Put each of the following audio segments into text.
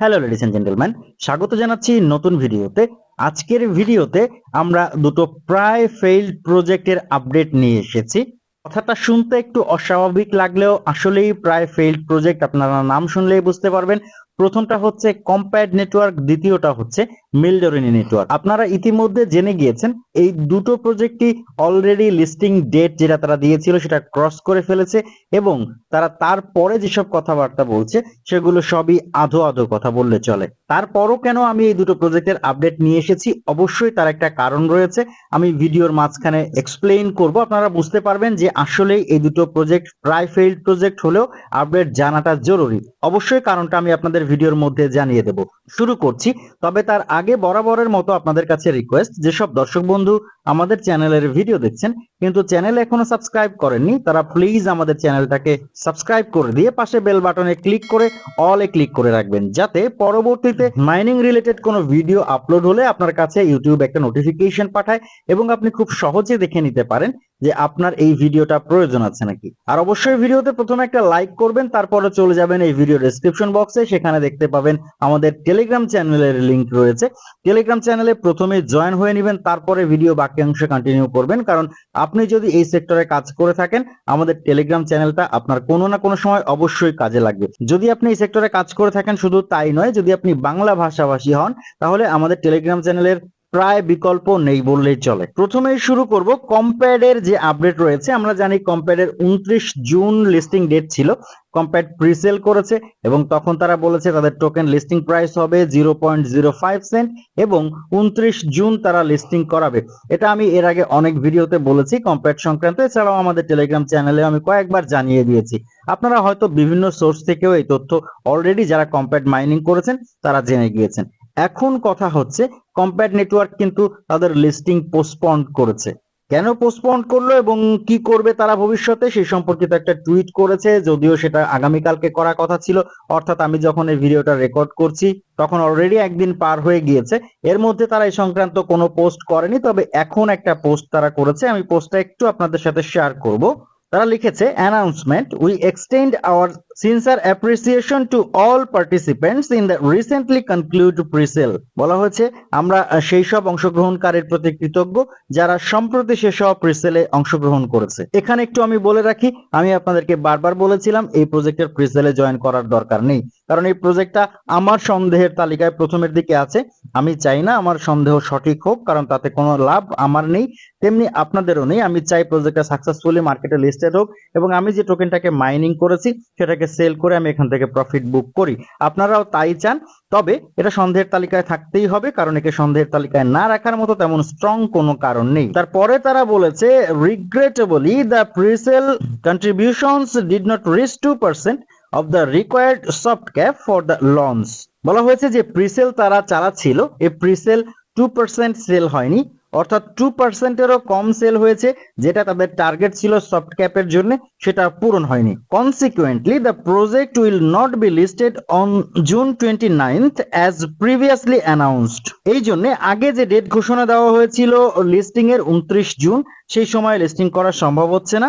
Hello ladies and gentleman স্বাগত জানাচ্ছি নতুন ভিডিওতে। আজকের ভিডিওতে আমরা দুটো প্রায় ফেইল্ড প্রজেক্টের আপডেট নিয়ে এসেছি। কথাটা শুনতে একটু অস্বাভাবিক লাগলেও আসলেই প্রায় ফেইল্ড প্রজেক্ট আপনারা নাম শুনলেই বুঝতে পারবেন। প্রথমটা হচ্ছে কম্প্যাড নেটওয়ার্ক দ্বিতীয়টা হচ্ছে মিলডোরিনি নেটওয়ার্ক আপনারা ইতিমধ্যে জেনে গিয়েছেন, এই দুটো প্রজেক্টই অলরেডি লিস্টিং ডেট যেটা তারা দিয়েছিল সেটা ক্রস করে ফেলেছে এবং তারা তারপরে যেসব কথাবার্তা বলছে, সেগুলো সবই আধো আধো কথা বললে চলে। তারপরও কেন আমি এই দুটো প্রজেক্টের আপডেট নিয়ে এসেছি? অবশ্যই তার একটা কারণ রয়েছে। আমি ভিডিওর মাঝখানে এক্সপ্লেইন করব। আপনারা বুঝতে পারবেন যে আসলে এই দুটো প্রজেক্ট প্রায় ফেইল্ড প্রজেক্ট হলেও আপডেট জানাটা জরুরি। অবশ্যই কারণটা আমি আপনাদের ভিডিওর মধ্যে জানিয়ে দেব। শুরু করছি, তবে তার আগে বরাবরের মতো আপনাদের কাছে রিকোয়েস্ট যেসব দর্শক বন্ধু আমাদের চ্যানেলের ভিডিও দেখছেন, কিন্তু চ্যানেল এখনও সাবস্ক্রাইব করেননি, তারা প্লিজ আমাদের চ্যানেলটাকে সাবস্ক্রাইব করে দিয়ে পাশে বেল বাটনে ক্লিক করে অলে ক্লিক করে রাখবেন, যাতে পরবর্তীতে মাইনিং রিলেটেড কোনো ভিডিও আপলোড হলে আপনার কাছে ইউটিউব একটা নোটিফিকেশন পাঠায় এবং আপনি খুব সহজে দেখে নিতে পারেন যে আপনার এই ভিডিওটা প্রয়োজন আছে নাকি। আর অবশ্যই ভিডিওতে প্রথমে একটা লাইক করবেন, তারপরে চলে যাবেন এই ভিডিও ডেসক্রিপশন বক্সে সেখানে দেখতে পাবেন আমাদের টেলিগ্রাম চ্যানেলের লিংক রয়েছে। টেলিগ্রাম চ্যানেলে প্রথমে জয়েন হয়ে নেবেন, তারপরে ভিডিও বাকি অংশ কন্টিনিউ করবেন। কারণ আপনি যদি এই সেক্টরে কাজ করে থাকেন, আমাদের টেলিগ্রাম চ্যানেলটা আপনার কোনো না কোনো সময় অবশ্যই কাজে লাগবে। যদি আপনি এই সেক্টরে কাজ করে থাকেন, শুধু তাই নয়, যদি আপনি বাংলা ভাষাভাষী হন, তাহলে আমাদের টেলিগ্রাম চ্যানেলের প্রায় বিকল্প নেই বললেই চলে। প্রথমেই শুরু করব কম্প্যাডের যে আপডেট রয়েছে, আমরা জানি কম্প্যাডের উনত্রিশ জুন লিস্টিং ডেট ছিল। কম্প্যাড প্রিসেল করেছে এবং তখন তারা বলেছে তাদের টোকেন লিস্টিং প্রাইস হবে zero point zero five cent এবং উনত্রিশ জুন তারা লিস্টিং করাবে। এটা আমি এর আগে অনেক ভিডিওতে বলেছি কম্প্যাড সংক্রান্ত, এছাড়াও আমাদের টেলিগ্রাম চ্যানেলে আমি কয়েকবার জানিয়ে দিয়েছি। আপনারা হয়তো বিভিন্ন সোর্স থেকেও এই তথ্য অলরেডি যারা কম্প্যাড মাইনিং করেছেন, তারা জেনে গিয়েছেন। এখন কথা হচ্ছে কম্প্যাট নেটওয়ার্ক কিন্তু তাদের লিস্টিং পোস্টপন্ড করেছে। কেন পোস্টপন্ড করল এবং কি করবে তারা ভবিষ্যতে সেই সম্পর্কিত একটা টুইট করেছে, যদিও সেটা আগামীকালকে করার কথা ছিল। অর্থাৎ আমি যখন এই ভিডিওটা রেকর্ড করছি, তখন অলরেডি একদিন পার হয়ে গিয়েছে। এর মধ্যে তারা এই সংক্রান্ত কোনো পোস্ট করেনি, তবে এখন একটা পোস্ট তারা করেছে। আমি পোস্টটা একটু আপনাদের সাথে শেয়ার করব। তারা লিখেছে announcement we extend our sincere appreciation to all participants in the recently conclude presale বলা হয়েছে, আমরা সেই সব অংশগ্রহণকারীর প্রতি কৃতজ্ঞ যারা সম্প্রতি সেসব প্রিসেলে অংশগ্রহণ করেছে। এখানে একটু আমি বলে রাখি, আমি আপনাদেরকে বারবার বলেছিলাম, এই প্রজেক্টের প্রিসেলে জয়েন করার দরকার নেই। কারণ এই প্রজেক্টটা আমার সন্দেহের তালিকায় প্রথমের দিকে আছে। আমি চাই না আমার সন্দেহ সঠিক হোক, কারণ তাতে কোনো লাভ আমার নেই, তেমনি আপনাদেরও নেই। আমি চাই প্রজেক্টটা সাকসেসফুলি মার্কেটে লিস্টেড হোক এবং আমি যে টোকেনটাকে মাইনিং করেছি, সেটাকে সেল করে আমি এখান থেকে প্রফিট বুক করি। আপনারাও তাই চান, তবে এটা সন্দেহের তালিকায় থাকতেই হবে, কারণ একে সন্দেহের তালিকায় না রাখার মতো তেমন স্ট্রং কোনো কারণ নেই। তারপরে তারা বলেছে regrettably the presale contributions did not reach two percent of the required soft cap for the launch বলা হয়েছে যে প্রিসেল তারা চালাচ্ছিল। এই প্রিসেল টু পার্সেন্ট সেল হয়নি। অর্থাৎ টু পার্সেন্টেরও কম সেল হয়েছে, যেটা তাদের টার্গেট ছিল সফট ক্যাপের জন্য, সেটা পূরণ হয়নি। Consequently the project will not be listed on June twenty ninth as previously announced এই জন্য আগে যে ডেট ঘোষণা দেওয়া হয়েছিল লিস্টিং এর উনত্রিশ জুন সেই সময় লিস্টিং করা সম্ভব হচ্ছে না।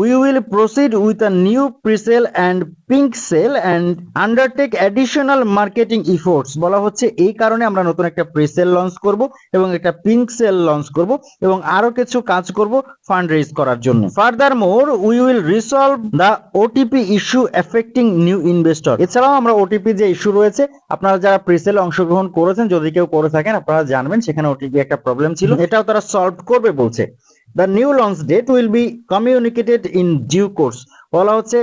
We will proceed with a new presale and pink sale and undertake additional marketing efforts বলা হচ্ছে এই কারণে আমরা নতুন একটা প্রিসেল লঞ্চ করব এবং একটা পিঙ্ক সেল লঞ্চ করব এবং আরও কিছু কাজ করব ফান্ড রেজ করার জন্য। Furthermore we will resolve the OTP issue affecting new investor এছাড়াও আমরা ওটিপি যে ইস্যু রয়েছে আপনারা যারা প্রিসেল অংশগ্রহণ করেছেন যদি কেউ করে থাকেন আপনারা জানবেন সেখানে ওটিপি একটা প্রবলেম ছিল। এটাও তারা সলভ করবে বলছে। The new launch date will be communicated in due course. বলা হচ্ছে,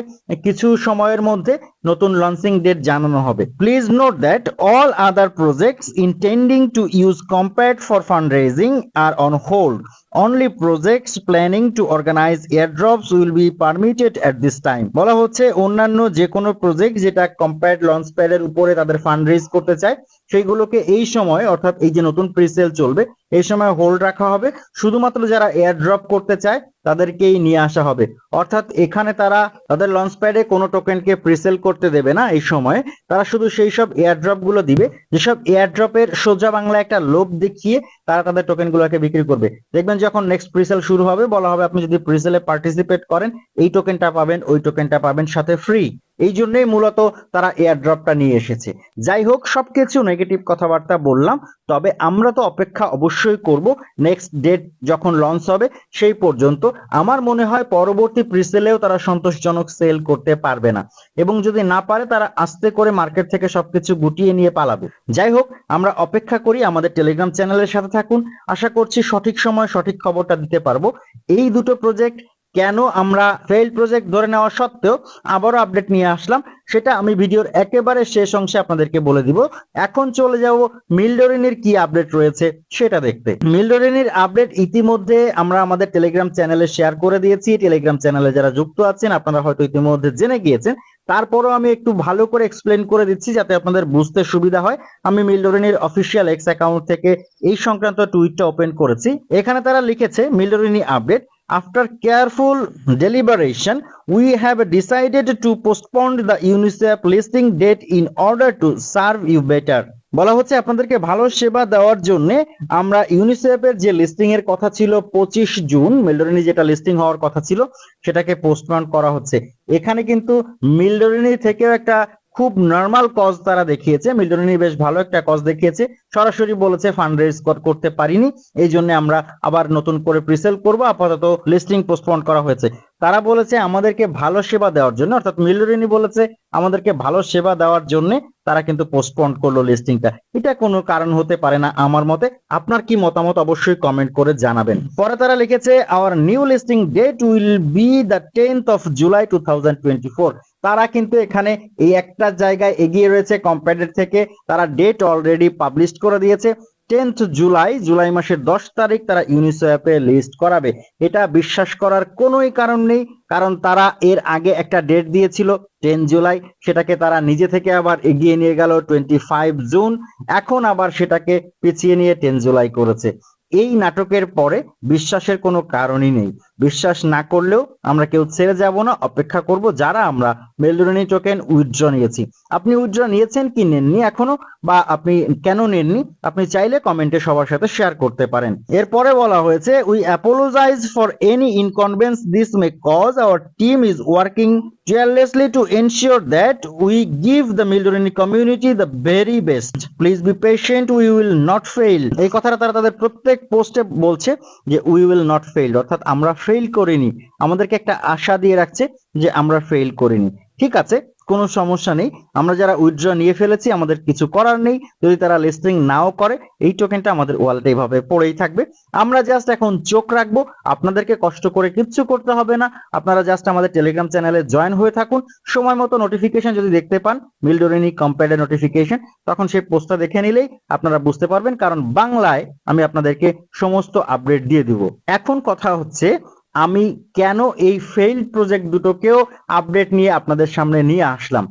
কিছু সময়ের মধ্যে নতুন লঞ্চিং ডেট জানানো হবে। Please note that all other projects intending to use Compat for fund raising are on hold only projects planning to organize airdrops will be permitted at this time বলা হচ্ছে, অন্যান্য যে কোনো প্রজেক্ট যেটা combat launch প্যাডের উপরে তাদের fund raise করতে চায়, সেইগুলোকে এই সময়, অর্থাৎ এই যে নতুন প্রিসেল চলবে, এই সময় হোল্ড রাখা হবে। শুধুমাত্র যারা এয়ারড্রপ করতে চায় তাদেরকেই নিয়ে আসা হবে। অর্থাৎ এখানে তারা তাদের লঞ্চ প্যাডে কোনো টোকেনকে প্রিসেল করতে দেবে না এই সময়ে। তারা শুধু সেই সব এয়ারড্রপগুলো দিবে। যেসব এয়ারড্রপের সোজা বাংলা একটা লোভ দেখিয়ে তারা তাদের টোকেন গুলোকে বিক্রি করবে। দেখবেন যখন নেক্সট প্রিসেল শুরু হবে, বলা হবে আপনি যদি প্রিসেলে পার্টিসিপেট করেন, এই টোকেনটা পাবেন, ওই টোকেনটা পাবেন সাথে ফ্রি এই জন্যই মূলত তারা এয়ার ড্রপটা নিয়ে এসেছে। যাই হোক, সবকিছু নেগেটিভ কথাবার্তা বললাম, তবে আমরা তো অপেক্ষা অবশ্যই করব। নেক্সট ডেট যখন লঞ্চ হবে, সেই পর্যন্ত আমার মনে হয় পরবর্তী প্রিসেলেও তারা সন্তোষজনক সেল করতে পারবে না। এবং যদি না পারে, তারা আস্তে করে মার্কেট থেকে সবকিছু গুটিয়ে নিয়ে পালাবে। যাই হোক, আমরা অপেক্ষা করি, আমাদের টেলিগ্রাম চ্যানেলের সাথে থাকুন। আশা করছি সঠিক সময় সঠিক খবরটা দিতে পারব। এই দুটো প্রজেক্ট কেন আমরা ফেল প্রজেক্ট ধরে নেওয়া সত্ত্বেও আবারও আপডেট নিয়ে আসলাম, সেটা আমি ভিডিওর একেবারে শেষ অংশে আপনাদেরকে বলে দিব। এখন চলে যাব মিলডোরিনির কি আপডেট রয়েছে, সেটা দেখতে। মিলডোরিনির আপডেট ইতিমধ্যে আমরা আমাদের টেলিগ্রাম চ্যানেলে শেয়ার করে দিয়েছি। টেলিগ্রাম চ্যানেলে যারা যুক্ত আছেন, আপনারা হয়তো ইতিমধ্যে জেনে গিয়েছেন। তারপরও আমি একটু ভালো করে এক্সপ্লেন করে দিচ্ছি যাতে আপনাদের বুঝতে সুবিধা হয়। আমি মিলডোরিনির অফিসিয়াল এক্স অ্যাকাউন্ট থেকে এই সংক্রান্ত টুইটটা ওপেন করেছি। এখানে তারা লিখেছে, Mildorini update After careful deliberation, we have decided to postpone the UNICEF listing date in order to serve you better. বলা হচ্ছে আপনাদেরকে ভালো সেবা দেওয়ার জন্য আমরা ইউনিসেফের যে লিস্টিং এর কথা ছিল পঁচিশ জুন মিলডরিনি যেটা লিস্টিং হওয়ার কথা ছিল সেটাকে পোস্টপন করা হচ্ছে এখানে কিন্তু মিলডরিনি থেকেও একটা খুব নর্মাল কজ তারা দেখিয়েছে। মিলডরিনি বেশ ভালো একটা কজ দেখিয়েছে। সরাসরি বলেছে ফান্ড রেজ করতে পারিনি। এই জন্য আমরা আবার নতুন করে প্রিসেল করব। আপাতত লিস্টিং পোস্টপন্ড করা হয়েছে। তারা বলেছে আমাদেরকে ভালো সেবা দেওয়ার জন্য, অর্থাৎ মিলডরিনি বলেছে আমাদেরকে ভালো সেবা দেওয়ার জন্য তারা কিন্তু পোস্টপন করল লিস্টিংটা এটা কোনো কারণ হতে পারে না আমার মতে। আপনার কি মতামত অবশ্যই কমেন্ট করে জানাবেন। পরে তারা লিখেছে our new listing date will be the tenth of July two তারা কিন্তু এখানে এই একটা জায়গায় এগিয়ে রয়েছে কম্প্যাটের থেকে। তারা ডেট অলরেডি পাবলিশ করে দিয়েছে। টেন্থ জুলাই জুলাই মাসের দশ তারিখ তারা ইউনিসেফে লিস্ট করাবে। এটা বিশ্বাস করার কোনোই কারণ নেই, কারণ তারা এর আগে একটা ডেট দিয়েছিল টেন জুলাই, সেটাকে তারা নিজে থেকে আবার এগিয়ে নিয়ে গেল টোয়েন্টি ফাইভ জুন, এখন আবার সেটাকে পিছিয়ে নিয়ে টেন জুলাই করেছে। এই নাটকের পরে বিশ্বাসের কোনো কারণই নেই। বিশ্বাস না করলেও আমরা কেউ ছেড়ে যাব না, অপেক্ষা করব যারা আমরা মেলডোনি টোকেন উইথড্র নিয়েছি। আপনি উইথড্র নিয়েছেন কি নেননি এখনও বা আপনি কেন নেননি? আপনি চাইলে কমেন্টে সবার সাথে শেয়ার করতে পারেন। এরপরে বলা হয়েছে we apologize for any inconvenience this may cause our team is working tirelessly to ensure that we give the Mildorini community the very best please be patient we will not fail. এই কথাটা তারা তাদের প্রত্যেক পোস্টে বলছে যে we will not fail অর্থাৎ আমরা ফেইল করিনি। আমাদেরকে একটা আশা দিয়ে রাখছে যে, আমরা ফেইল করিনি। ঠিক আছে? কোনো সমস্যা নেই। আমরা যারা উইথড্র নিয়ে ফেলেছি, আমাদের কিছু করার নেই। যদি তারা লিস্টিং নাও করে, এই টোকেনটা আমাদের ওয়ালেটে এইভাবে পড়েই থাকবে। আমরা জাস্ট এখন চোখ রাখব। আপনাদেরকে কষ্ট করে কিচ্ছু করতে হবে না। আপনারা জাস্ট আমাদের টেলিগ্রাম চ্যানেলে জয়েন হয়ে থাকুন। সময় মতো নোটিফিকেশন যদি দেখতে পান মিলডোরিনি কম্পেয়ার নোটিফিকেশন তখন সেই পোস্টটা দেখে নিলেই আপনারা বুঝতে পারবেন। কারণ বাংলায় আমি আপনাদেরকে সমস্ত আপডেট দিয়ে দিব। এখন কথা হচ্ছে আমি কেন এই ফেইল প্রজেক্ট দুটোকেও আপডেট নিয়ে আপনাদের সামনে নিয়ে আসলাম?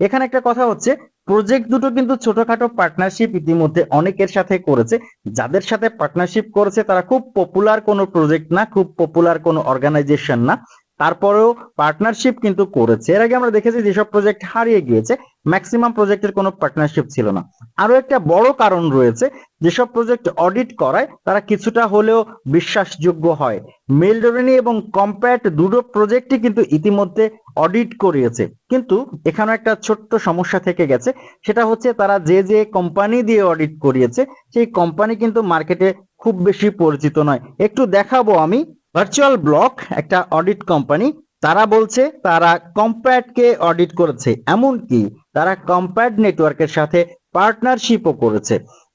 এখানে একটা কথা হচ্ছে প্রজেক্ট দুটো কিন্তু ছোটখাটো পার্টনারশিপ ইতিমধ্যে অনেকের সাথে করেছে। যাদের সাথে পার্টনারশিপ করেছে, তারা খুব পপুলার কোনো প্রজেক্ট না, খুব পপুলার কোনো অর্গানাইজেশন না। তারপরেও পার্টনারশিপ কিন্তু করেছে। এর আগে আমরা দেখেছি যেসব প্রজেক্ট হারিয়ে গিয়েছে ম্যাক্সিমাম প্রজেক্টের কোনো পার্টনারশিপ ছিল না। আরও একটা বড় কারণ রয়েছে যেসব প্রজেক্ট অডিট করায় তারা কিছুটা হলেও বিশ্বাসযোগ্য হয়। মেলডোরেনি এবং কম্প্যাট দুটো প্রজেক্টই কিন্তু ইতিমধ্যে অডিট করিয়েছে। কিন্তু এখানে একটা ছোট্ট সমস্যা থেকে গেছে, সেটা হচ্ছে তারা যে যে কোম্পানি দিয়ে অডিট করিয়েছে, সেই কোম্পানি কিন্তু মার্কেটে খুব বেশি পরিচিত নয়। একটু দেখাবো আমি ভার্চুয়াল ব্লক একটা অডিট কোম্পানি, তারা বলছে তারা কম্প্যাটকে অডিট করেছে, এমনকি তারা কম্প্যাট নেটওয়ার্কের সাথে পার্টনারশিপও করেছে।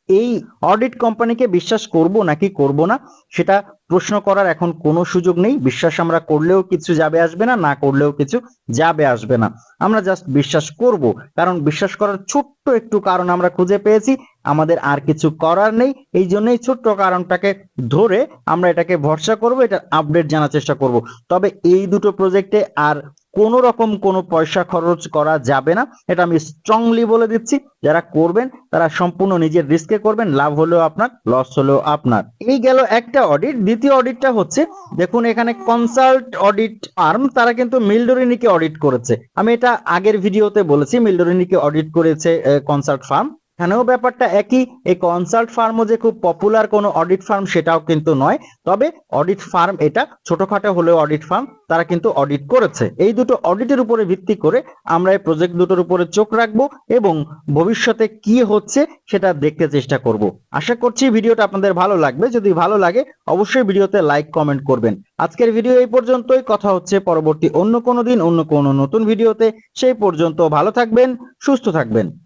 এই অডিট কোম্পানিকে বিশ্বাস করব নাকি করব না, সেটা প্রশ্ন করার এখন কোনো সুযোগ নেই। বিশ্বাস আমরা করলেও কিছু যাবে আসবে না না করলেও কিছু যাবে আসবে না। আমরা জাস্ট বিশ্বাস করব। কারণ বিশ্বাস করার ছোট্ট একটু কারণ আমরা খুঁজে পেয়েছি। আমাদের আর কিছু করার নেই। এই জন্যই ছোট্ট কারণটাকে ধরে আমরা এটাকে ভরসা করব, এটা আপডেট জানার চেষ্টা করব। তবে এই দুটো প্রজেক্টে আর কোনো রকম কোনো পয়সা খরচ করা যাবে না। এটা আমি স্ট্রংলি বলে দিচ্ছি, যারা করবেন তারা সম্পূর্ণ নিজের রিস্কে করবেন, লাভ হলেও আপনার লস হলেও আপনার। এই গেল একটা অডিট দ্বিতীয় অডিটটা হচ্ছে, দেখুন এখানে কনসাল্ট অডিট আর্ম তারা কিন্তু মিলডোরিনিকে অডিট করেছে। আমি এটা আগের ভিডিওতে বলেছি, মিলডোরিনিকে অডিট করেছে কনসাল্ট ফার্ম এখানেও ব্যাপারটা একই। এই কনসাল্ট ফার্মও যে খুব পপুলার কোনো অডিট ফার্ম সেটাও কিন্তু নয়। তবে অডিট ফার্ম এটা ছোটখাটো হলেও অডিট ফার্ম তারা কিন্তু অডিট করেছে। এই দুটো অডিটের উপরে ভিত্তি করে আমরা এই প্রজেক্ট দুটোর উপরে চোখ রাখব এবং ভবিষ্যতে কি হচ্ছে সেটা দেখতে চেষ্টা করব। আশা করছি ভিডিওটা আপনাদের ভালো লাগবে। যদি ভালো লাগে, অবশ্যই ভিডিওতে লাইক কমেন্ট করবেন। আজকের ভিডিও এই পর্যন্তই। কথা হচ্ছে পরবর্তী অন্য কোনো দিন, অন্য কোনো নতুন ভিডিওতে। সেই পর্যন্ত ভালো থাকবেন, সুস্থ থাকবেন।